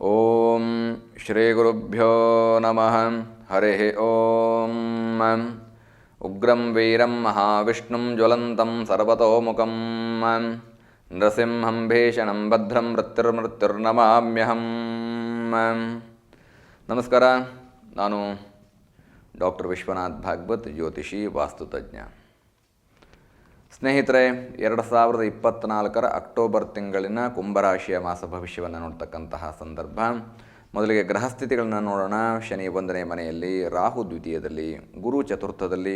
ಓಂ ಶ್ರೀ ಗುರುಭ್ಯೋ ನಮಃ ಹರಿ ಓಂ ಉಗ್ರಂ ವೀರಂ ಮಹಾವಿಷ್ಣುಂ ಜ್ವಲಂತಂ ಸರ್ವತೋಮುಖಂ ನೃಸಿಂಹಂ ಭೀಷಣಂ ಭದ್ರಂ ಮೃತ್ಯುರ್ಮೃತ್ಯುರ್ನಮಾಮ್ಯಹಂ ನಮಸ್ಕಾರ ನಾನು ಡಾಕ್ಟರ್ ವಿಶ್ವನಾಥ್ ಭಾಗವತ್ ಜ್ಯೋತಿಷಿ ವಾಸ್ತುತಜ್ಞ ಸ್ನೇಹಿತರೆ, ಎರಡು ಸಾವಿರದ ಇಪ್ಪತ್ತ್ನಾಲ್ಕರ ಅಕ್ಟೋಬರ್ ತಿಂಗಳಿನ ಕುಂಭರಾಶಿಯ ಮಾಸ ಭವಿಷ್ಯವನ್ನು ನೋಡ್ತಕ್ಕಂತಹ ಸಂದರ್ಭ. ಮೊದಲಿಗೆ ಗ್ರಹಸ್ಥಿತಿಗಳನ್ನು ನೋಡೋಣ. ಶನಿ ಒಂದನೇ ಮನೆಯಲ್ಲಿ, ರಾಹು ದ್ವಿತೀಯದಲ್ಲಿ, ಗುರು ಚತುರ್ಥದಲ್ಲಿ,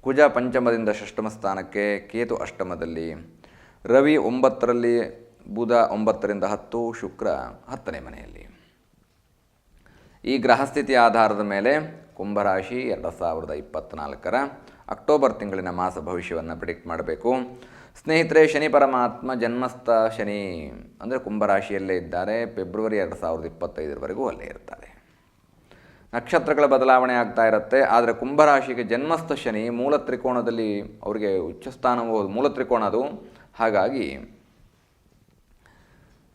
ಕುಜ ಪಂಚಮದಿಂದ ಷಷ್ಠಮ ಸ್ಥಾನಕ್ಕೆ, ಕೇತು ಅಷ್ಟಮದಲ್ಲಿ, ರವಿ ಒಂಬತ್ತರಲ್ಲಿ, ಬುಧ ಒಂಬತ್ತರಿಂದ ಹತ್ತು, ಶುಕ್ರ ಹತ್ತನೇ ಮನೆಯಲ್ಲಿ. ಈ ಗ್ರಹಸ್ಥಿತಿ ಆಧಾರದ ಮೇಲೆ ಕುಂಭರಾಶಿ ಎರಡು ಸಾವಿರದ ಇಪ್ಪತ್ತ್ನಾಲ್ಕರ ಅಕ್ಟೋಬರ್ ತಿಂಗಳಿನ ಮಾಸ ಭವಿಷ್ಯವನ್ನು ಪ್ರಿಡಿಕ್ಟ್ ಮಾಡಬೇಕು. ಸ್ನೇಹಿತರೆ, ಶನಿ ಪರಮಾತ್ಮ ಜನ್ಮಸ್ಥ ಶನಿ ಅಂದರೆ ಕುಂಭರಾಶಿಯಲ್ಲೇ ಇದ್ದಾರೆ. ಫೆಬ್ರವರಿ ಎರಡು ಸಾವಿರದ ಇಪ್ಪತ್ತೈದರವರೆಗೂ ಅಲ್ಲೇ ಇರ್ತಾರೆ. ನಕ್ಷತ್ರಗಳ ಬದಲಾವಣೆ ಆಗ್ತಾ ಇರುತ್ತೆ. ಆದರೆ ಕುಂಭರಾಶಿಗೆ ಜನ್ಮಸ್ಥ ಶನಿ ಮೂಲ ತ್ರಿಕೋಣದಲ್ಲಿ ಅವರಿಗೆ ಉಚ್ಚ ಸ್ಥಾನವೋ ಮೂಲ ತ್ರಿಕೋಣ ಅದು. ಹಾಗಾಗಿ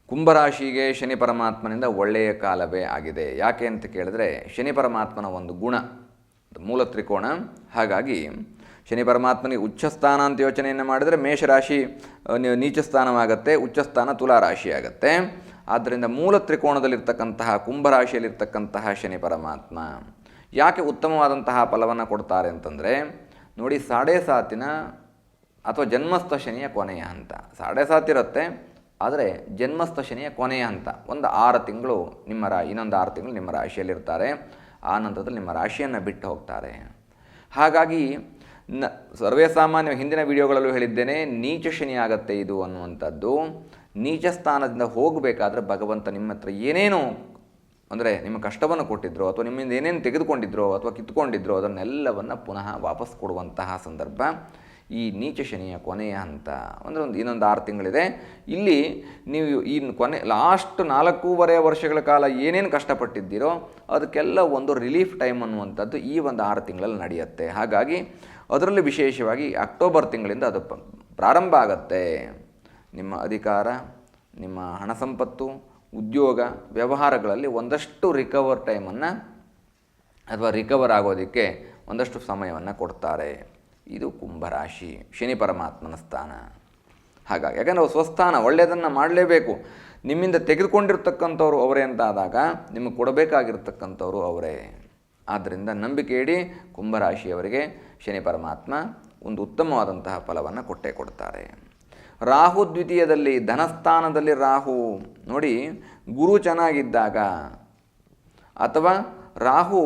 ಕುಂಭರಾಶಿಗೆ ಶನಿ ಪರಮಾತ್ಮನಿಂದ ಒಳ್ಳೆಯ ಕಾಲವೇ ಆಗಿದೆ. ಯಾಕೆ ಅಂತ ಕೇಳಿದ್ರೆ, ಶನಿ ಪರಮಾತ್ಮನ ಒಂದು ಗುಣ ಮೂಲ ತ್ರಿಕೋಣ ಹಾಗಾಗಿ ಶನಿ ಪರಮಾತ್ಮನಿಗೆ ಉಚ್ಚ ಸ್ಥಾನ ಅಂತ ಯೋಚನೆಯನ್ನು ಮಾಡಿದರೆ ಮೇಷರಾಶಿ ನೀಚ ಸ್ಥಾನವಾಗತ್ತೆ, ಉಚ್ಚ ಸ್ಥಾನ ತುಲಾ ರಾಶಿ ಆಗುತ್ತೆ ಆದ್ದರಿಂದ ಮೂಲ ತ್ರಿಕೋಣದಲ್ಲಿರ್ತಕ್ಕಂತಹ ಕುಂಭರಾಶಿಯಲ್ಲಿರ್ತಕ್ಕಂತಹ ಶನಿ ಪರಮಾತ್ಮ ಯಾಕೆ ಉತ್ತಮವಾದಂತಹ ಫಲವನ್ನು ಕೊಡ್ತಾರೆ ಅಂತಂದರೆ, ನೋಡಿ ಸಾಡೆ ಸಾತಿನ ಅಥವಾ ಜನ್ಮಸ್ಥ ಶನಿಯ ಕೊನೆಯ ಹಂತ. ಸಾಡೆ ಸಾತಿರುತ್ತೆ ಆದರೆ ಜನ್ಮಸ್ಥ ಶನಿಯ ಕೊನೆಯ ಹಂತ. ಒಂದು ಆರು ತಿಂಗಳು ನಿಮ್ಮ ರಾ, ಇನ್ನೊಂದು ಆರು ತಿಂಗಳು ನಿಮ್ಮ ರಾಶಿಯಲ್ಲಿರ್ತಾರೆ. ಆ ನಂತರದಲ್ಲಿ ನಿಮ್ಮ ರಾಶಿಯನ್ನು ಬಿಟ್ಟು ಹೋಗ್ತಾರೆ. ಹಾಗಾಗಿ ನ ಸರ್ವೇ ಸಾಮಾನ್ಯ ಹಿಂದಿನ ವಿಡಿಯೋಗಳಲ್ಲೂ ಹೇಳಿದ್ದೇನೆ, ನೀಚ ಶನಿ ಆಗತ್ತೆ ಇದು ಅನ್ನುವಂಥದ್ದು. ನೀಚ ಸ್ಥಾನದಿಂದ ಹೋಗಬೇಕಾದ್ರೆ ಭಗವಂತ ನಿಮ್ಮ ಹತ್ರ ಏನೇನು ಅಂದರೆ ನಿಮ್ಮ ಕಷ್ಟವನ್ನು ಕೊಟ್ಟಿದ್ರು ಅಥವಾ ನಿಮ್ಮಿಂದ ಏನೇನು ತೆಗೆದುಕೊಂಡಿದ್ರೋ ಅಥವಾ ಕಿತ್ಕೊಂಡಿದ್ರೋ ಅದನ್ನೆಲ್ಲವನ್ನು ಪುನಃ ವಾಪಸ್ ಕೊಡುವಂತಹ ಸಂದರ್ಭ. ಈ ನೀಚ ಶನಿಯ ಕೊನೆಯ ಹಂತ. ಅಂದರೆ ಒಂದು ಇನ್ನೊಂದು ಆರು ತಿಂಗಳಿದೆ. ಇಲ್ಲಿ ನೀವು ಈ ಕೊನೆ ಲಾಸ್ಟ್ ನಾಲ್ಕೂವರೆ ವರ್ಷಗಳ ಕಾಲ ಏನೇನು ಕಷ್ಟಪಟ್ಟಿದ್ದೀರೋ, ಅದಕ್ಕೆಲ್ಲ ಒಂದು ರಿಲೀಫ್ ಟೈಮ್ ಅನ್ನುವಂಥದ್ದು ಈ ಒಂದು ಆರು ತಿಂಗಳಲ್ಲಿ ನಡೆಯುತ್ತೆ. ಹಾಗಾಗಿ, ಅದರಲ್ಲಿ ವಿಶೇಷವಾಗಿ ಅಕ್ಟೋಬರ್ ತಿಂಗಳಿಂದ ಅದು ಪ್ರಾರಂಭ ಆಗತ್ತೆ. ನಿಮ್ಮ ಅಧಿಕಾರ, ನಿಮ್ಮ ಹಣ ಸಂಪತ್ತು, ಉದ್ಯೋಗ, ವ್ಯವಹಾರಗಳಲ್ಲಿ ಒಂದಷ್ಟು ರಿಕವರ್ ಟೈಮನ್ನು ಅಥವಾ ರಿಕವರ್ ಆಗೋದಕ್ಕೆ ಒಂದಷ್ಟು ಸಮಯವನ್ನು ಕೊಡ್ತಾರೆ. ಇದು ಕುಂಭರಾಶಿ, ಶನಿ ಪರಮಾತ್ಮನ ಸ್ಥಾನ. ಹಾಗಾಗಿ, ಯಾಕಂದರೆ ಅವ್ರು ಸ್ವಸ್ಥಾನ ಒಳ್ಳೆಯದನ್ನು ಮಾಡಲೇಬೇಕು. ನಿಮ್ಮಿಂದ ತೆಗೆದುಕೊಂಡಿರ್ತಕ್ಕಂಥವ್ರು ಅವರೇ ಅಂತಾದಾಗ ನಿಮಗೆ ಕೊಡಬೇಕಾಗಿರ್ತಕ್ಕಂಥವ್ರು ಅವರೇ. ಆದ್ದರಿಂದ ನಂಬಿಕೆ ಇಡಿ ಕುಂಭರಾಶಿಯವರಿಗೆ ಶನಿ ಪರಮಾತ್ಮ ಒಂದು ಉತ್ತಮವಾದಂತಹ ಫಲವನ್ನು ಕೊಟ್ಟೇ ಕೊಡ್ತಾರೆ. ರಾಹು ದ್ವಿತೀಯದಲ್ಲಿ, ಧನಸ್ಥಾನದಲ್ಲಿ ರಾಹು. ನೋಡಿ, ಗುರು ಚೆನ್ನಾಗಿದ್ದಾಗ ಅಥವಾ ರಾಹು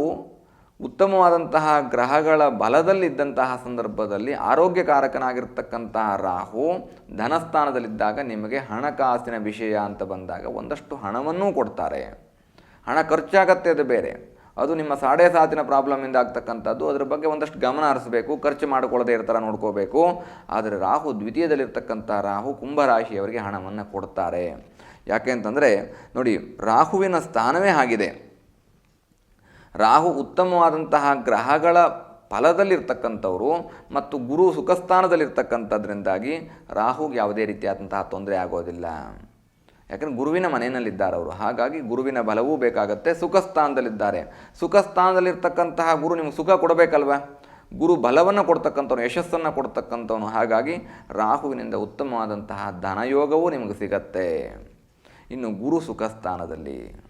ಉತ್ತಮವಾದಂತಹ ಗ್ರಹಗಳ ಬಲದಲ್ಲಿದ್ದಂತಹ ಸಂದರ್ಭದಲ್ಲಿ ಆರೋಗ್ಯಕಾರಕನಾಗಿರ್ತಕ್ಕಂತಹ ರಾಹು ಧನಸ್ಥಾನದಲ್ಲಿದ್ದಾಗ ನಿಮಗೆ ಹಣಕಾಸಿನ ವಿಷಯ ಅಂತ ಬಂದಾಗ ಒಂದಷ್ಟು ಹಣವನ್ನೂ ಕೊಡ್ತಾರೆ. ಹಣ ಖರ್ಚಾಗತ್ತೆ ಅದು ಬೇರೆ. ಅದು ನಿಮ್ಮ ಸಾಡೆ ಸಾತಿನ ಪ್ರಾಬ್ಲಮಿಂದ ಆಗ್ತಕ್ಕಂಥದ್ದು. ಅದರ ಬಗ್ಗೆ ಒಂದಷ್ಟು ಗಮನ ಹರಿಸಬೇಕು, ಖರ್ಚು ಮಾಡಿಕೊಳ್ಳದೆ ಇರ್ತಾರ ನೋಡ್ಕೋಬೇಕು. ಆದರೆ ರಾಹು ದ್ವಿತೀಯದಲ್ಲಿರ್ತಕ್ಕಂಥ ರಾಹು ಕುಂಭರಾಶಿಯವರಿಗೆ ಹಣವನ್ನು ಕೊಡ್ತಾರೆ. ಯಾಕೆ ಅಂತಂದರೆ ನೋಡಿ, ರಾಹುವಿನ ಸ್ಥಾನವೇ ಆಗಿದೆ. ರಾಹು ಉತ್ತಮವಾದಂತಹ ಗ್ರಹಗಳ ಫಲದಲ್ಲಿರ್ತಕ್ಕಂಥವರು ಮತ್ತು ಗುರು ಸುಖಸ್ಥಾನದಲ್ಲಿರ್ತಕ್ಕಂಥದ್ರಿಂದಾಗಿ ರಾಹುಗೆ ಯಾವುದೇ ರೀತಿಯಾದಂತಹ ತೊಂದರೆ ಆಗೋದಿಲ್ಲ. ಯಾಕಂದರೆ ಗುರುವಿನ ಮನೆಯಲ್ಲಿದ್ದಾರೆ ಅವರು. ಹಾಗಾಗಿ ಗುರುವಿನ ಬಲವೂ ಬೇಕಾಗತ್ತೆ, ಸುಖಸ್ಥಾನದಲ್ಲಿದ್ದಾರೆ. ಸುಖಸ್ಥಾನದಲ್ಲಿರ್ತಕ್ಕಂತಹ ಗುರು ನಿಮಗೆ ಸುಖ ಕೊಡಬೇಕಲ್ವ? ಗುರು ಬಲವನ್ನು ಕೊಡ್ತಕ್ಕಂಥವನು, ಯಶಸ್ಸನ್ನು ಕೊಡ್ತಕ್ಕಂಥವನು. ಹಾಗಾಗಿ ರಾಹುವಿನಿಂದ ಉತ್ತಮವಾದಂತಹ ಧನಯೋಗವೂ ನಿಮಗೆ ಸಿಗತ್ತೆ. ಇನ್ನು ಗುರು ಸುಖಸ್ಥಾನದಲ್ಲಿ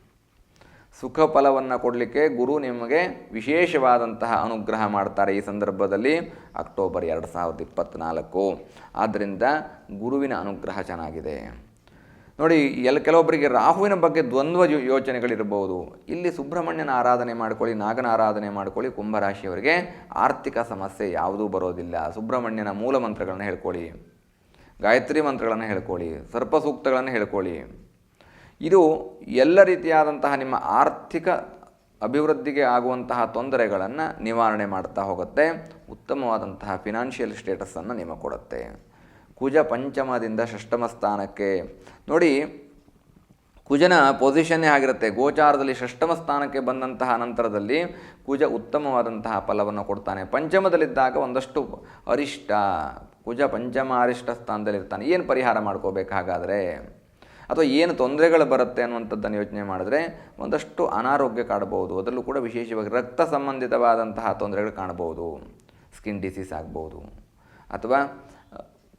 ಸುಖ ಫಲವನ್ನು ಕೊಡಲಿಕ್ಕೆ ಗುರು ನಿಮಗೆ ವಿಶೇಷವಾದಂತಹ ಅನುಗ್ರಹ ಮಾಡ್ತಾರೆ ಈ ಸಂದರ್ಭದಲ್ಲಿ ಅಕ್ಟೋಬರ್ ಎರಡು ಸಾವಿರದ ಇಪ್ಪತ್ತ್ನಾಲ್ಕು ಆದ್ದರಿಂದ ಗುರುವಿನ ಅನುಗ್ರಹ ಚೆನ್ನಾಗಿದೆ. ನೋಡಿ ಎಲ್ಲ ಕೆಲವೊಬ್ಬರಿಗೆ ರಾಹುವಿನ ಬಗ್ಗೆ ದ್ವಂದ್ವ ಯೋಚನೆಗಳಿರ್ಬೋದು. ಇಲ್ಲಿ ಸುಬ್ರಹ್ಮಣ್ಯನ ಆರಾಧನೆ ಮಾಡ್ಕೊಳ್ಳಿ, ನಾಗನ ಆರಾಧನೆ ಮಾಡ್ಕೊಳ್ಳಿ, ಕುಂಭರಾಶಿಯವರಿಗೆ ಆರ್ಥಿಕ ಸಮಸ್ಯೆ ಯಾವುದೂ ಬರೋದಿಲ್ಲ. ಸುಬ್ರಹ್ಮಣ್ಯನ ಮೂಲ ಮಂತ್ರಗಳನ್ನು ಹೇಳ್ಕೊಳ್ಳಿ. ಗಾಯತ್ರಿ ಮಂತ್ರಗಳನ್ನು ಹೇಳ್ಕೊಳ್ಳಿ. ಸರ್ಪಸೂಕ್ತಗಳನ್ನು ಹೇಳ್ಕೊಳ್ಳಿ. ಇದು ಎಲ್ಲ ರೀತಿಯಾದಂತಹ ನಿಮ್ಮ ಆರ್ಥಿಕ ಅಭಿವೃದ್ಧಿಗೆ ಆಗುವಂತಹ ತೊಂದರೆಗಳನ್ನು ನಿವಾರಣೆ ಮಾಡ್ತಾ ಹೋಗುತ್ತೆ. ಉತ್ತಮವಾದಂತಹ ಫಿನಾನ್ಷಿಯಲ್ ಸ್ಟೇಟಸನ್ನು ನಿಮಗೆ ಕೊಡುತ್ತೆ. ಕುಜ ಪಂಚಮದಿಂದ ಷಷ್ಠಮ ಸ್ಥಾನಕ್ಕೆ. ನೋಡಿ, ಕುಜನ ಪೊಸಿಷನ್ನೇ ಆಗಿರುತ್ತೆ. ಗೋಚಾರದಲ್ಲಿ ಷಷ್ಠಮ ಸ್ಥಾನಕ್ಕೆ ಬಂದಂತಹ ನಂತರದಲ್ಲಿ ಕುಜ ಉತ್ತಮವಾದಂತಹ ಫಲವನ್ನು ಕೊಡ್ತಾನೆ. ಪಂಚಮದಲ್ಲಿದ್ದಾಗ ಒಂದಷ್ಟು ಅರಿಷ್ಟ, ಕುಜ ಪಂಚಮ ಅರಿಷ್ಟ ಸ್ಥಾನದಲ್ಲಿರ್ತಾನೆ. ಏನು ಪರಿಹಾರ ಮಾಡ್ಕೋಬೇಕು ಹಾಗಾದರೆ? ಅಥವಾ ಏನು ತೊಂದರೆಗಳು ಬರುತ್ತೆ ಅನ್ನುವಂಥದ್ದನ್ನು ಯೋಚನೆ ಮಾಡಿದ್ರೆ ಒಂದಷ್ಟು ಅನಾರೋಗ್ಯ ಕಾಣಬಹುದು ಅದರಲ್ಲೂ ಕೂಡ ವಿಶೇಷವಾಗಿ ರಕ್ತ ಸಂಬಂಧಿತವಾದಂತಹ ತೊಂದರೆಗಳು ಕಾಣಬಹುದು. ಸ್ಕಿನ್ ಡಿಸೀಸ್ ಆಗ್ಬೋದು ಅಥವಾ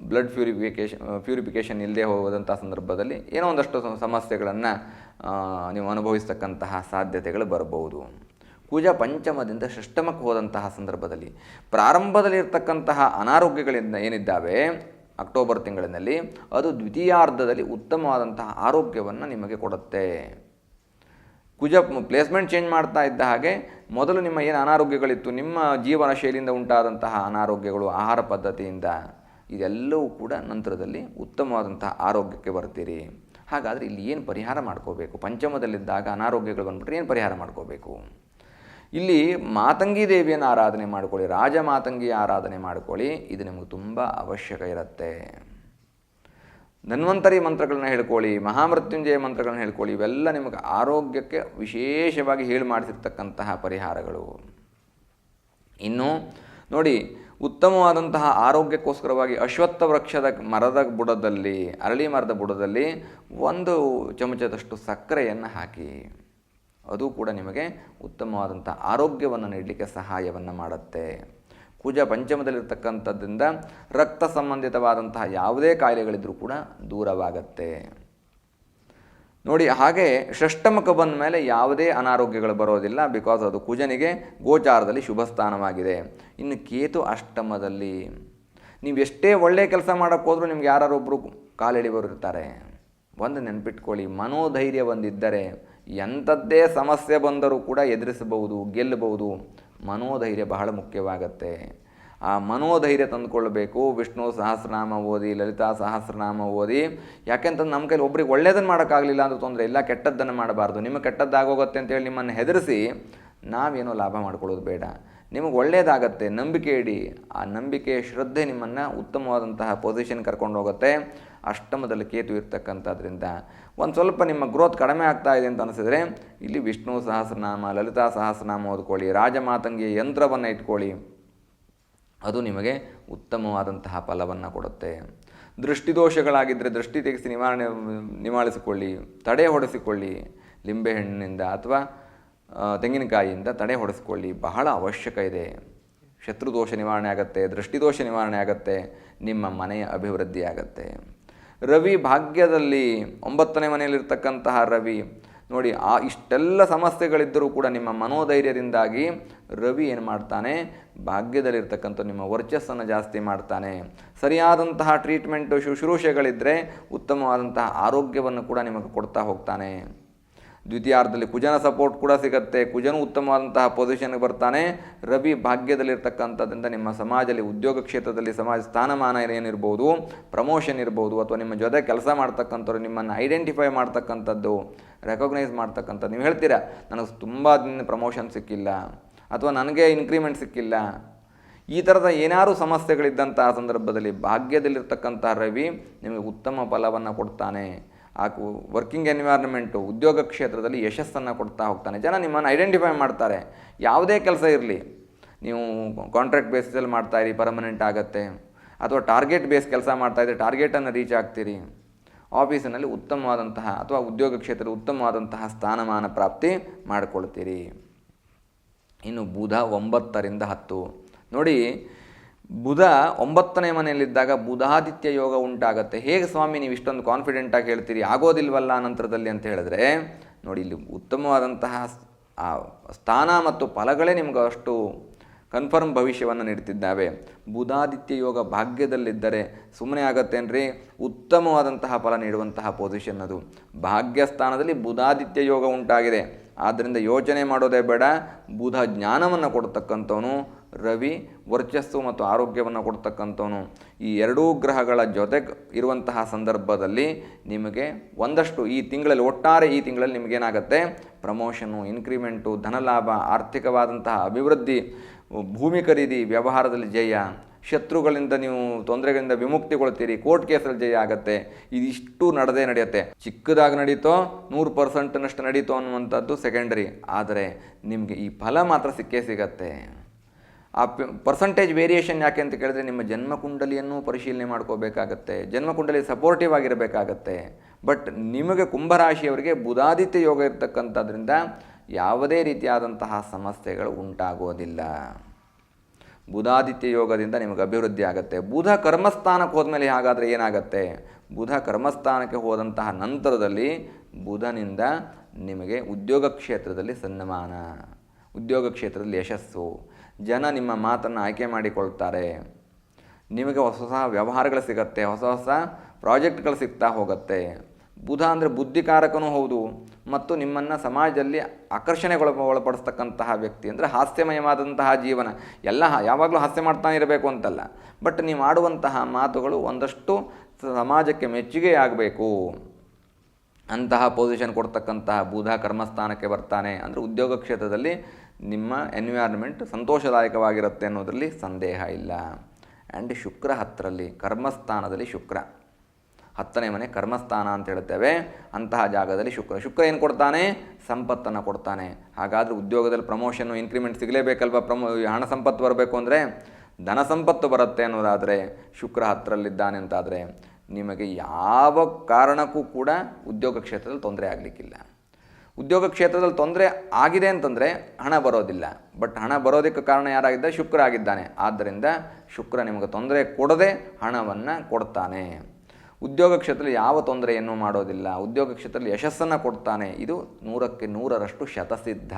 ಬ್ಲಡ್ ಪ್ಯೂರಿಫಿಕೇಷನ್ ಪ್ಯೂರಿಫಿಕೇಷನ್ ಇಲ್ಲದೆ ಹೋಗುವಂಥ ಸಂದರ್ಭದಲ್ಲಿ ಏನೋ ಒಂದಷ್ಟು ಸಮಸ್ಯೆಗಳನ್ನು ನೀವು ಅನುಭವಿಸ್ತಕ್ಕಂತಹ ಸಾಧ್ಯತೆಗಳು ಬರಬಹುದು. ಕುಜ ಪಂಚಮದಿಂದ ಷಷ್ಟಮಕ್ಕೆ ಹೋದಂತಹ ಸಂದರ್ಭದಲ್ಲಿ ಪ್ರಾರಂಭದಲ್ಲಿ ಇರ್ತಕ್ಕಂತಹ ಅನಾರೋಗ್ಯಗಳಿಂದ ಏನಿದ್ದಾವೆ? ಅಕ್ಟೋಬರ್ ತಿಂಗಳಿನಲ್ಲಿ, ಅದು ದ್ವಿತೀಯಾರ್ಧದಲ್ಲಿ ಉತ್ತಮವಾದಂತಹ ಆರೋಗ್ಯವನ್ನು ನಿಮಗೆ ಕೊಡುತ್ತೆ. ಕುಜ ಪ್ಲೇಸ್ಮೆಂಟ್ ಚೇಂಜ್ ಮಾಡ್ತಾ ಇದ್ದ ಹಾಗೆ, ಮೊದಲು ನಿಮ್ಮ ಏನು ಅನಾರೋಗ್ಯಗಳಿತ್ತು, ನಿಮ್ಮ ಜೀವನ ಶೈಲಿಯಿಂದ ಉಂಟಾದಂತಹ ಅನಾರೋಗ್ಯಗಳು, ಆಹಾರ ಪದ್ಧತಿಯಿಂದ, ಇದೆಲ್ಲವೂ ಕೂಡ ನಂತರದಲ್ಲಿ ಉತ್ತಮವಾದಂತಹ ಆರೋಗ್ಯಕ್ಕೆ ಬರ್ತೀರಿ ಹಾಗಾದರೆ ಇಲ್ಲಿ ಏನು ಪರಿಹಾರ ಮಾಡ್ಕೋಬೇಕು? ಪಂಚಮದಲ್ಲಿದ್ದಾಗ ಅನಾರೋಗ್ಯಗಳು ಬಂದ್ಬಿಟ್ರೆ ಏನು ಪರಿಹಾರ ಮಾಡ್ಕೋಬೇಕು? ಇಲ್ಲಿ ಮಾತಂಗಿ ದೇವಿಯನ್ನು ಆರಾಧನೆ ಮಾಡ್ಕೊಳ್ಳಿ, ರಾಜ ಮಾತಂಗಿ ಆರಾಧನೆ ಮಾಡ್ಕೊಳ್ಳಿ, ಇದು ನಿಮಗೆ ತುಂಬ ಅವಶ್ಯಕ ಇರುತ್ತೆ. ಧನ್ವಂತರಿ ಮಂತ್ರಗಳನ್ನ ಹೇಳ್ಕೊಳ್ಳಿ, ಮಹಾಮೃತ್ಯುಂಜಯ ಮಂತ್ರಗಳನ್ನ ಹೇಳ್ಕೊಳ್ಳಿ, ಇವೆಲ್ಲ ನಿಮಗೆ ಆರೋಗ್ಯಕ್ಕೆ ವಿಶೇಷವಾಗಿ ಹೇಳಿ ಮಾಡಿಸಿರ್ತಕ್ಕಂತಹ ಪರಿಹಾರಗಳು. ಇನ್ನು ನೋಡಿ, ಉತ್ತಮವಾದಂತಹ ಆರೋಗ್ಯಕ್ಕೋಸ್ಕರವಾಗಿ ಅಶ್ವತ್ಥ ವೃಕ್ಷದ ಮರದ ಬುಡದಲ್ಲಿ, ಅರಳಿ ಮರದ ಬುಡದಲ್ಲಿ ಒಂದು ಚಮಚದಷ್ಟು ಸಕ್ಕರೆಯನ್ನು ಹಾಕಿ. ಅದು ಕೂಡ ನಿಮಗೆ ಉತ್ತಮವಾದಂಥ ಆರೋಗ್ಯವನ್ನು ನೀಡಲಿಕ್ಕೆ ಸಹಾಯವನ್ನು ಮಾಡುತ್ತೆ. ಕುಜ ಪಂಚಮದಲ್ಲಿರ್ತಕ್ಕಂಥದ್ದರಿಂದ ರಕ್ತ ಸಂಬಂಧಿತವಾದಂತಹ ಯಾವುದೇ ಕಾಯಿಲೆಗಳಿದ್ರೂ ಕೂಡ ದೂರವಾಗತ್ತೆ. ನೋಡಿ, ಹಾಗೆ ಷಷ್ಟಮಕ ಬಂದ ಮೇಲೆ ಯಾವುದೇ ಅನಾರೋಗ್ಯಗಳು ಬರೋದಿಲ್ಲ. ಬಿಕಾಸ್ ಅದು ಕುಜನಿಗೆ ಗೋಚಾರದಲ್ಲಿ ಶುಭ ಸ್ಥಾನವಾಗಿದೆ ಇನ್ನು ಕೇತು ಅಷ್ಟಮದಲ್ಲಿ ನೀವು ಎಷ್ಟೇ ಒಳ್ಳೆಯ ಕೆಲಸ ಮಾಡೋಕ್ಕೆ ಹೋದರೂ ನಿಮ್ಗೆ ಯಾರೊಬ್ಬರು ಕಾಲೆಳಿಬರು ಇರ್ತಾರೆ ಒಂದು ನೆನಪಿಟ್ಕೊಳ್ಳಿ, ಮನೋಧೈರ್ಯ ಒಂದಿದ್ದರೆ ಎಂಥದ್ದೇ ಸಮಸ್ಯೆ ಬಂದರೂ ಕೂಡ ಎದುರಿಸಬಹುದು, ಗೆಲ್ಲಬಹುದು. ಮನೋಧೈರ್ಯ ಬಹಳ ಮುಖ್ಯವಾಗತ್ತೆ. ಆ ಮನೋಧೈರ್ಯ ತಂದುಕೊಳ್ಬೇಕು. ವಿಷ್ಣು ಸಹಸ್ರನಾಮ ಓದಿ, ಲಲಿತಾ ಸಹಸ್ರನಾಮ ಓದಿ. ಯಾಕೆಂತಂದ್ರೆ ನಮ್ಮ ಕೈಲಿ ಒಬ್ರಿಗೆ ಒಳ್ಳೇದನ್ನು ಮಾಡೋಕ್ಕಾಗಲಿಲ್ಲ ಅಂದ್ರೆ ತೊಂದರೆ, ಇಲ್ಲ ಕೆಟ್ಟದ್ದನ್ನು ಮಾಡಬಾರ್ದು. ನಿಮಗೆ ಕೆಟ್ಟದ್ದಾಗೋಗುತ್ತೆ ಅಂತೇಳಿ ನಿಮ್ಮನ್ನು ಹೆದರಿಸಿ ನಾವೇನೋ ಲಾಭ ಮಾಡ್ಕೊಳ್ಳೋದು ಬೇಡ. ನಿಮಗೆ ಒಳ್ಳೆಯದಾಗತ್ತೆ ನಂಬಿಕೆ ಇಡಿ. ಆ ನಂಬಿಕೆ, ಶ್ರದ್ಧೆ ನಿಮ್ಮನ್ನು ಉತ್ತಮವಾದಂತಹ ಪೊಸಿಷನ್ ಕರ್ಕೊಂಡು ಹೋಗುತ್ತೆ. ಅಷ್ಟಮದಲ್ಲಿ ಕೇತು ಇರ್ತಕ್ಕಂಥದ್ರಿಂದ. ಒಂದು ಸ್ವಲ್ಪ ನಿಮ್ಮ ಗ್ರೋತ್ ಕಡಿಮೆ ಆಗ್ತಾ ಇದೆ ಅಂತ ಅನಿಸಿದ್ರೆ, ಇಲ್ಲಿ ವಿಷ್ಣು ಸಹಸ್ರನಾಮ, ಲಲಿತಾ ಸಹಸ್ರನಾಮ ಓದ್ಕೊಳ್ಳಿ, ರಾಜಮಾತಂಗಿಯ ಯಂತ್ರವನ್ನು ಇಟ್ಕೊಳ್ಳಿ. ಅದು ನಿಮಗೆ ಉತ್ತಮವಾದಂತಹ ಫಲವನ್ನು ಕೊಡುತ್ತೆ. ದೃಷ್ಟಿದೋಷಗಳಾಗಿದ್ದರೆ ದೃಷ್ಟಿ ತೆಗೆಸಿ ನಿವಾರಣೆ, ನಿವಾಳಿಸಿಕೊಳ್ಳಿ, ತಡೆ ಹೊಡೆಸಿಕೊಳ್ಳಿ. ಲಿಂಬೆಹಣ್ಣಿನಿಂದ ಅಥವಾ ತೆಂಗಿನಕಾಯಿಯಿಂದ ತಡೆ ಹೊಡೆಸ್ಕೊಳ್ಳಿ. ಬಹಳ ಅವಶ್ಯಕ ಇದೆ. ಶತ್ರುದೋಷ ನಿವಾರಣೆ ಆಗುತ್ತೆ ದೃಷ್ಟಿದೋಷ ನಿವಾರಣೆ ಆಗುತ್ತೆ, ನಿಮ್ಮ ಮನೆಯ ಅಭಿವೃದ್ಧಿ ಆಗುತ್ತೆ. ರವಿ ಭಾಗ್ಯದಲ್ಲಿ ಒಂಬತ್ತನೇ ಮನೆಯಲ್ಲಿರ್ತಕ್ಕಂತಹ ರವಿ, ನೋಡಿ, ಆ ಇಷ್ಟೆಲ್ಲ ಸಮಸ್ಯೆಗಳಿದ್ದರೂ ಕೂಡ ನಿಮ್ಮ ಮನೋಧೈರ್ಯದಿಂದಾಗಿ ರವಿ ಏನು ಮಾಡ್ತಾನೆ? ಭಾಗ್ಯದಲ್ಲಿರ್ತಕ್ಕಂಥ ನಿಮ್ಮ ವರ್ಚಸ್ಸನ್ನು ಜಾಸ್ತಿ ಮಾಡ್ತಾನೆ. ಸರಿಯಾದಂತಹ ಟ್ರೀಟ್ಮೆಂಟು ಶುಶ್ರೂಷೆಗಳಿದ್ದರೆ ಉತ್ತಮವಾದಂತಹ ಆರೋಗ್ಯವನ್ನು ಕೂಡ ನಿಮಗೆ ಕೊಡ್ತಾ ಹೋಗ್ತಾನೆ. ದ್ವಿತೀಯಾರ್ಧದಲ್ಲಿ ಕುಜನ ಸಪೋರ್ಟ್ ಕೂಡ ಸಿಗುತ್ತೆ. ಕುಜನು ಉತ್ತಮವಾದಂತಹ ಪೊಸಿಷನ್ಗೆ ಬರ್ತಾನೆ. ರವಿ ಭಾಗ್ಯದಲ್ಲಿರ್ತಕ್ಕಂಥದ್ದರಿಂದ ನಿಮ್ಮ ಸಮಾಜದಲ್ಲಿ, ಉದ್ಯೋಗ ಕ್ಷೇತ್ರದಲ್ಲಿ ಸಮಾಜ ಸ್ಥಾನಮಾನ ಏನಿರ್ಬೋದು ಪ್ರಮೋಷನ್ ಇರ್ಬೋದು, ಅಥವಾ ನಿಮ್ಮ ಜೊತೆ ಕೆಲಸ ಮಾಡ್ತಕ್ಕಂಥವ್ರು ನಿಮ್ಮನ್ನು ಐಡೆಂಟಿಫೈ ಮಾಡ್ತಕ್ಕಂಥದ್ದು ರೆಕಗ್ನೈಸ್ ಮಾಡ್ತಕ್ಕಂಥದ್ದು. ನೀವು ಹೇಳ್ತೀರಾ, ನನಗೆ ತುಂಬ ದಿನ ಪ್ರಮೋಷನ್ ಸಿಕ್ಕಿಲ್ಲ, ಅಥವಾ ನನಗೆ ಇನ್ಕ್ರಿಮೆಂಟ್ ಸಿಕ್ಕಿಲ್ಲ. ಈ ಥರದ ಏನಾರು ಸಮಸ್ಯೆಗಳಿದ್ದಂತಹ ಸಂದರ್ಭದಲ್ಲಿ ಭಾಗ್ಯದಲ್ಲಿರ್ತಕ್ಕಂತಹ ರವಿ ನಿಮಗೆ ಉತ್ತಮ ಫಲವನ್ನು ಕೊಡ್ತಾನೆ. ಆ ವರ್ಕಿಂಗ್ ಎನ್ವಿರಾನ್ಮೆಂಟು ಉದ್ಯೋಗ ಕ್ಷೇತ್ರದಲ್ಲಿ ಯಶಸ್ಸನ್ನು ಕೊಡ್ತಾ ಹೋಗ್ತಾನೆ. ಜನ ನಿಮ್ಮನ್ನು ಐಡೆಂಟಿಫೈ ಮಾಡ್ತಾರೆ. ಯಾವುದೇ ಕೆಲಸ ಇರಲಿ, ನೀವು ಕಾಂಟ್ರಾಕ್ಟ್ ಬೇಸಿಸಲ್ಲಿ ಮಾಡ್ತಾಯಿರಿ ಪರ್ಮನೆಂಟ್ ಆಗುತ್ತೆ. ಅಥವಾ ಟಾರ್ಗೆಟ್ ಬೇಸ್ ಕೆಲಸ ಮಾಡ್ತಾಯಿದ್ರೆ ಟಾರ್ಗೆಟನ್ನು ರೀಚ್ ಆಗ್ತೀರಿ. ಆಫೀಸಿನಲ್ಲಿ ಉತ್ತಮವಾದಂತಹ ಅಥವಾ ಉದ್ಯೋಗ ಕ್ಷೇತ್ರದಲ್ಲಿ ಉತ್ತಮವಾದಂತಹ ಸ್ಥಾನಮಾನ ಪ್ರಾಪ್ತಿ ಮಾಡಿಕೊಳ್ತೀರಿ. ಇನ್ನು ಬುಧ ಒಂಬತ್ತರಿಂದ ಹತ್ತು. ನೋಡಿ ಬುಧ ಒಂಬತ್ತನೇ ಮನೆಯಲ್ಲಿದ್ದಾಗ ಬುಧಾದಿತ್ಯ ಯೋಗ ಉಂಟಾಗತ್ತೆ. ಹೇಗೆ ಸ್ವಾಮಿ ನೀವು ಇಷ್ಟೊಂದು ಕಾನ್ಫಿಡೆಂಟಾಗಿ ಹೇಳ್ತೀರಿ? ಆಗೋದಿಲ್ವಲ್ಲ ನಂತರದಲ್ಲಿ ಅಂತ ಹೇಳಿದ್ರೆ, ನೋಡಿ ಇಲ್ಲಿ ಉತ್ತಮವಾದಂತಹ ಆ ಸ್ಥಾನ ಮತ್ತು ಫಲಗಳೇ ನಿಮ್ಗೆ ಅಷ್ಟು ಕನ್ಫರ್ಮ್ ಭವಿಷ್ಯವನ್ನು ನೀಡ್ತಿದ್ದಾವೆ. ಬುಧಾದಿತ್ಯ ಯೋಗ ಭಾಗ್ಯದಲ್ಲಿದ್ದರೆ ಸುಮ್ಮನೆ ಆಗತ್ತೇನ್ರಿ? ಉತ್ತಮವಾದಂತಹ ಫಲ ನೀಡುವಂತಹ ಪೊಸಿಷನ್ ಅದು. ಭಾಗ್ಯಸ್ಥಾನದಲ್ಲಿ ಬುಧಾದಿತ್ಯ ಯೋಗ ಉಂಟಾಗಿದೆ. ಆದ್ದರಿಂದ ಯೋಚನೆ ಮಾಡೋದೇ ಬೇಡ. ಬುಧ ಜ್ಞಾನವನ್ನು ಕೊಡ್ತಕ್ಕಂಥವನು. ರವಿ ವರ್ಚಸ್ಸು ಮತ್ತು ಆರೋಗ್ಯವನ್ನು ಕೊಡ್ತಕ್ಕಂಥವನು. ಈ ಎರಡೂ ಗ್ರಹಗಳ ಜೊತೆ ಇರುವಂತಹ ಸಂದರ್ಭದಲ್ಲಿ ನಿಮಗೆ ಒಂದಷ್ಟು ಈ ತಿಂಗಳಲ್ಲಿ, ಒಟ್ಟಾರೆ ಈ ತಿಂಗಳಲ್ಲಿ ನಿಮಗೇನಾಗುತ್ತೆ? ಪ್ರಮೋಷನು, ಇನ್ಕ್ರಿಮೆಂಟು, ಧನಲಾಭ, ಆರ್ಥಿಕವಾದಂತಹ ಅಭಿವೃದ್ಧಿ, ಭೂಮಿ ಖರೀದಿ, ವ್ಯವಹಾರದಲ್ಲಿ ಜಯ, ಶತ್ರುಗಳಿಂದ ನೀವು ತೊಂದರೆಗಳಿಂದ ವಿಮುಕ್ತಿಗೊಳ್ತೀರಿ, ಕೋರ್ಟ್ ಕೇಸಲ್ಲಿ ಜಯ ಆಗುತ್ತೆ. ಇದಿಷ್ಟು ನಡೆದೇ ನಡೆಯುತ್ತೆ. ಚಿಕ್ಕದಾಗಿ ನಡೀತೋ, ನೂರು ಪರ್ಸೆಂಟ್ನಷ್ಟು ನಡೀತೋ ಅನ್ನುವಂಥದ್ದು ಸೆಕೆಂಡರಿ ಆದರೆ ನಿಮಗೆ ಈ ಫಲ ಮಾತ್ರ ಸಿಕ್ಕೇ ಸಿಗತ್ತೆ. ಆ ಪರ್ಸೆಂಟೇಜ್ ವೇರಿಯೇಷನ್ ಯಾಕೆ ಅಂತ ಕೇಳಿದ್ರೆ ನಿಮ್ಮ ಜನ್ಮಕುಂಡಲಿಯನ್ನು ಪರಿಶೀಲನೆ ಮಾಡ್ಕೋಬೇಕಾಗತ್ತೆ, ಜನ್ಮಕುಂಡಲಿ ಸಪೋರ್ಟಿವ್ ಆಗಿರಬೇಕಾಗತ್ತೆ. ಬಟ್ ನಿಮಗೆ ಕುಂಭರಾಶಿಯವರಿಗೆ ಬುಧಾದಿತ್ಯ ಯೋಗ ಇರತಕ್ಕಂಥದ್ರಿಂದ ಯಾವುದೇ ರೀತಿಯಾದಂತಹ ಸಮಸ್ಯೆಗಳು ಉಂಟಾಗೋದಿಲ್ಲ ಬುಧಾದಿತ್ಯ ಯೋಗದಿಂದ ನಿಮಗೆ ಅಭಿವೃದ್ಧಿ ಆಗುತ್ತೆ. ಬುಧ ಕರ್ಮಸ್ಥಾನಕ್ಕೆ ಹೋದ್ಮೇಲೆ ಹಾಗಾದರೆ ಏನಾಗುತ್ತೆ? ಬುಧ ಕರ್ಮಸ್ಥಾನಕ್ಕೆ ಹೋದಂತಹ ನಂತರದಲ್ಲಿ ಬುಧನಿಂದ ನಿಮಗೆ ಉದ್ಯೋಗ ಕ್ಷೇತ್ರದಲ್ಲಿ ಸನ್ಮಾನ, ಉದ್ಯೋಗ ಕ್ಷೇತ್ರದಲ್ಲಿ ಯಶಸ್ಸು. ಜನ ನಿಮ್ಮ ಮಾತನ್ನು ಆಯ್ಕೆ ಮಾಡಿಕೊಳ್ತಾರೆ. ನಿಮಗೆ ಹೊಸ ಹೊಸ ವ್ಯವಹಾರಗಳು ಸಿಗತ್ತೆ, ಹೊಸ ಹೊಸ ಪ್ರಾಜೆಕ್ಟ್ಗಳು ಸಿಗ್ತಾ ಹೋಗುತ್ತೆ. ಬುಧ ಅಂದರೆ ಬುದ್ಧಿಕಾರಕನೂ ಹೌದು, ಮತ್ತು ನಿಮ್ಮನ್ನು ಸಮಾಜದಲ್ಲಿ ಆಕರ್ಷಣೆಗೊಳ ಒಳಪಡಿಸ್ತಕ್ಕಂತಹ ವ್ಯಕ್ತಿ ಅಂದರೆ ಹಾಸ್ಯಮಯವಾದಂತಹ ಜೀವನ. ಎಲ್ಲ ಯಾವಾಗಲೂ ಹಾಸ್ಯ ಮಾಡ್ತಾನೆ ಇರಬೇಕು ಅಂತಲ್ಲ. ಬಟ್ ನೀವು ಆಡುವಂತಹ ಮಾತುಗಳು ಒಂದಷ್ಟು ಸಮಾಜಕ್ಕೆ ಮೆಚ್ಚುಗೆಯಾಗಬೇಕು ಅಂತಹ ಪೊಸಿಷನ್ ಕೊಡ್ತಕ್ಕಂತಹ ಬುಧ ಕರ್ಮಸ್ಥಾನಕ್ಕೆ ಬರ್ತಾನೆ ಅಂದರೆ ಉದ್ಯೋಗ ಕ್ಷೇತ್ರದಲ್ಲಿ ನಿಮ್ಮ ಎನ್ವಿರಾನ್ಮೆಂಟ್ ಸಂತೋಷದಾಯಕವಾಗಿರುತ್ತೆ ಅನ್ನೋದರಲ್ಲಿ ಸಂದೇಹ ಇಲ್ಲ. ಆ್ಯಂಡ್ ಶುಕ್ರ ಹತ್ತರಲ್ಲಿ, ಕರ್ಮಸ್ಥಾನದಲ್ಲಿ ಶುಕ್ರ. ಹತ್ತನೇ ಮನೆ ಕರ್ಮಸ್ಥಾನ ಅಂತ ಹೇಳ್ತೇವೆ ಅಂತಹ ಜಾಗದಲ್ಲಿ ಶುಕ್ರ. ಶುಕ್ರ ಏನು ಕೊಡ್ತಾನೆ? ಸಂಪತ್ತನ್ನು ಕೊಡ್ತಾನೆ. ಹಾಗಾದರೆ ಉದ್ಯೋಗದಲ್ಲಿ ಪ್ರಮೋಷನ್ನು ಇನ್ಕ್ರಿಮೆಂಟ್ ಸಿಗಲೇಬೇಕಲ್ವ? ಪ್ರಮೋ ಹಣ ಸಂಪತ್ತು ಬರಬೇಕು ಅಂದರೆ? ಧನ ಸಂಪತ್ತು ಬರುತ್ತೆ ಅನ್ನೋದಾದರೆ, ಶುಕ್ರ ಹತ್ತರಲ್ಲಿದ್ದಾನೆ ಅಂತಾದರೆ, ನಿಮಗೆ ಯಾವ ಕಾರಣಕ್ಕೂ ಕೂಡ ಉದ್ಯೋಗ ಕ್ಷೇತ್ರದಲ್ಲಿ ತೊಂದರೆ ಆಗಲಿಕ್ಕಿಲ್ಲ. ಉದ್ಯೋಗ ಕ್ಷೇತ್ರದಲ್ಲಿ ತೊಂದರೆ ಆಗಿದೆ ಅಂತಂದರೆ ಹಣ ಬರೋದಿಲ್ಲ. ಬಟ್ ಹಣ ಬರೋದಕ್ಕೆ ಕಾರಣ ಯಾರಾಗಿದ್ದ? ಶುಕ್ರ ಆಗಿದ್ದಾನೆ. ಆದ್ದರಿಂದ ಶುಕ್ರ ನಿಮಗೆ ತೊಂದರೆ ಕೊಡದೆ ಹಣವನ್ನು ಕೊಡ್ತಾನೆ. ಉದ್ಯೋಗ ಕ್ಷೇತ್ರದಲ್ಲಿ ಯಾವ ತೊಂದರೆಯನ್ನು ಮಾಡೋದಿಲ್ಲ. ಉದ್ಯೋಗ ಕ್ಷೇತ್ರದಲ್ಲಿ ಯಶಸ್ಸನ್ನು ಕೊಡ್ತಾನೆ. ಇದು ನೂರಕ್ಕೆ ನೂರರಷ್ಟು ಶತಸಿದ್ಧ.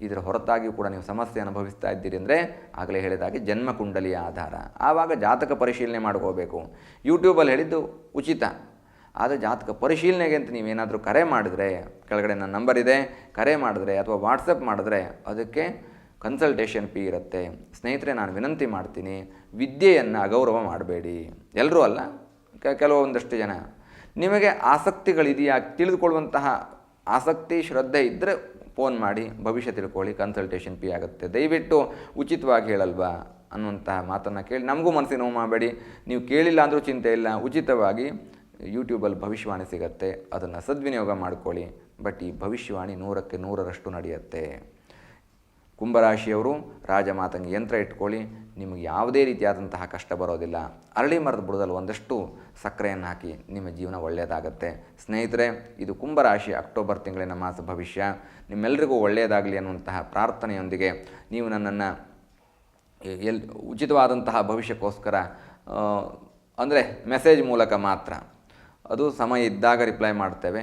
ಇದರ ಹೊರತಾಗಿಯೂ ಕೂಡ ನೀವು ಸಮಸ್ಯೆ ಅನುಭವಿಸ್ತಾ ಇದ್ದೀರಿ ಅಂದರೆ ಆಗಲೇ ಹೇಳಿದಾಗೆ ಜನ್ಮಕುಂಡಲಿಯ ಆಧಾರ. ಆವಾಗ ಜಾತಕ ಪರಿಶೀಲನೆ ಮಾಡ್ಕೋಬೇಕು. ಯೂಟ್ಯೂಬಲ್ಲಿ ಹೇಳಿದ್ದು ಉಚಿತ. ಆದರೆ ಜಾತಕ ಪರಿಶೀಲನೆಗೆ ಅಂತ ನೀವೇನಾದರೂ ಕರೆ ಮಾಡಿದ್ರೆ, ಕೆಳಗಡೆ ನನ್ನ ನಂಬರ್ ಇದೆ, ಕರೆ ಮಾಡಿದ್ರೆ ಅಥವಾ ವಾಟ್ಸಪ್ ಮಾಡಿದ್ರೆ ಅದಕ್ಕೆ ಕನ್ಸಲ್ಟೇಷನ್ ಫೀ ಇರುತ್ತೆ. ಸ್ನೇಹಿತರೆ, ನಾನು ವಿನಂತಿ ಮಾಡ್ತೀನಿ, ವಿದ್ಯೆಯನ್ನು ಅಗೌರವ ಮಾಡಬೇಡಿ. ಎಲ್ಲರೂ ಅಲ್ಲ ಕೆಲವೊಂದಷ್ಟು ಜನ. ನಿಮಗೆ ಆಸಕ್ತಿಗಳಿದೆಯಾ ತಿಳಿದುಕೊಳ್ಳುವಂತಹ ಆಸಕ್ತಿ, ಶ್ರದ್ಧೆ ಇದ್ದರೆ ಫೋನ್ ಮಾಡಿ, ಭವಿಷ್ಯ ತಿಳ್ಕೊಳ್ಳಿ ಕನ್ಸಲ್ಟೇಷನ್ ಫೀ ಆಗುತ್ತೆ. ದಯವಿಟ್ಟು ಉಚಿತವಾಗಿ ಹೇಳಲ್ವಾ ಅನ್ನುವಂತಹ ಮಾತನ್ನು ಕೇಳಿ, ನಮಗೂ ಮನಸ್ಸಿನ ಮಾಡಬೇಡಿ. ನೀವು ಕೇಳಿಲ್ಲ ಅಂದರೂ ಚಿಂತೆ ಇಲ್ಲ, ಉಚಿತವಾಗಿ ಯೂಟ್ಯೂಬಲ್ಲಿ ಭವಿಷ್ಯವಾಣಿ ಸಿಗುತ್ತೆ, ಅದನ್ನು ಸದ್ವಿನಿಯೋಗ ಮಾಡ್ಕೊಳ್ಳಿ. ಬಟ್ ಈ ಭವಿಷ್ಯವಾಣಿ ನೂರಕ್ಕೆ ನೂರರಷ್ಟು ನಡೆಯುತ್ತೆ. ಕುಂಭರಾಶಿಯವರು ರಾಜಮಾತಂಗಿ ಯಂತ್ರ ಇಟ್ಕೊಳ್ಳಿ. ನಿಮಗೆ ಯಾವುದೇ ರೀತಿಯಾದಂತಹ ಕಷ್ಟ ಬರೋದಿಲ್ಲ. ಅರಳಿ ಮರದ ಬುಡದಲ್ಲಿ ಒಂದಷ್ಟು ಸಕ್ಕರೆಯನ್ನು ಹಾಕಿ ನಿಮ್ಮ ಜೀವನ ಒಳ್ಳೆಯದಾಗತ್ತೆ. ಸ್ನೇಹಿತರೆ, ಇದು ಕುಂಭರಾಶಿ ಅಕ್ಟೋಬರ್ ತಿಂಗಳಿನ ಮಾಸ ಭವಿಷ್ಯ. ನಿಮ್ಮೆಲ್ಲರಿಗೂ ಒಳ್ಳೆಯದಾಗಲಿ ಅನ್ನುವಂತಹ ಪ್ರಾರ್ಥನೆಯೊಂದಿಗೆ ನೀವು ನನ್ನನ್ನು ಎಲ್, ಉಚಿತವಾದಂತಹ ಭವಿಷ್ಯಕ್ಕೋಸ್ಕರ ಅಂದರೆ ಮೆಸೇಜ್ ಮೂಲಕ ಮಾತ್ರ ಅದು ಸಮಯ ಇದ್ದಾಗ ರಿಪ್ಲೈ ಮಾಡ್ತೇವೆ.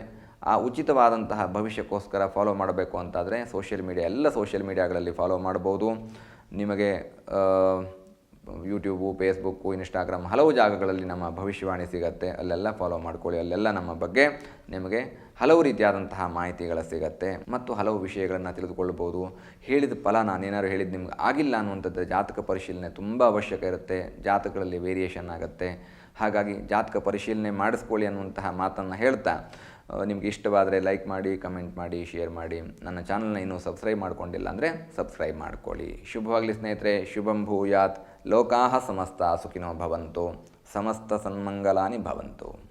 ಆ ಉಚಿತವಾದಂತಹ ಭವಿಷ್ಯಕ್ಕೋಸ್ಕರ ಫಾಲೋ ಮಾಡಬೇಕು ಅಂತಾದರೆ ಸೋಷಿಯಲ್ ಮೀಡಿಯಾ ಎಲ್ಲ ಸೋಷಿಯಲ್ ಮೀಡಿಯಾಗಳಲ್ಲಿ ಫಾಲೋ ಮಾಡ್ಬೋದು ನಿಮಗೆ ಯೂಟ್ಯೂಬು ಫೇಸ್ಬುಕ್ಕು ಇನ್ಸ್ಟಾಗ್ರಾಮ್ ಹಲವು ಜಾಗಗಳಲ್ಲಿ ನಮ್ಮ ಭವಿಷ್ಯವಾಣಿ ಸಿಗತ್ತೆ. ಅಲ್ಲೆಲ್ಲ ಫಾಲೋ ಮಾಡ್ಕೊಳ್ಳಿ. ಅಲ್ಲೆಲ್ಲ ನಮ್ಮ ಬಗ್ಗೆ ನಿಮಗೆ ಹಲವು ರೀತಿಯಾದಂತಹ ಮಾಹಿತಿಗಳು ಸಿಗತ್ತೆ ಮತ್ತು ಹಲವು ವಿಷಯಗಳನ್ನು ತಿಳಿದುಕೊಳ್ಬೋದು ಹೇಳಿದ ಫಲ ನಾನೇನಾದ್ರು ಹೇಳಿದ್ದು ನಿಮ್ಗೆ ಆಗಿಲ್ಲ ಅನ್ನುವಂಥದ್ದು ಜಾತಕ ಪರಿಶೀಲನೆ ತುಂಬ ಅವಶ್ಯಕ ಇರುತ್ತೆ. ಜಾತಕಗಳಲ್ಲಿ ವೇರಿಯೇಷನ್ ಆಗುತ್ತೆ. ಹಾಗಾಗಿ ಜಾತಕ ಪರಿಶೀಲನೆ ಮಾಡಿಸ್ಕೊಳ್ಳಿ ಅನ್ನುವಂತಹ ಮಾತನ್ನು ಹೇಳ್ತಾ ನಿಮಗೆ ಇಷ್ಟವಾದರೆ ಲೈಕ್ ಮಾಡಿ ಕಮೆಂಟ್ ಮಾಡಿ ಶೇರ್ ಮಾಡಿ. ನನ್ನ ಚಾನಲ್ನ ಇನ್ನೂ ಸಬ್ಸ್ಕ್ರೈಬ್ ಮಾಡ್ಕೊಂಡಿಲ್ಲ ಅಂದರೆ ಸಬ್ಸ್ಕ್ರೈಬ್ ಮಾಡ್ಕೊಳ್ಳಿ. ಶುಭವಾಗಲಿ ಸ್ನೇಹಿತರೆ, ಶುಭಂ ಭೂಯಾತ್. ಲೋಕಾಹ ಸಮಸ್ತ ಸುಖಿನೋ ಭವಂತು. ಸಮಸ್ತ ಸನ್ಮಂಗಲಾನಿ ಭವಂತು.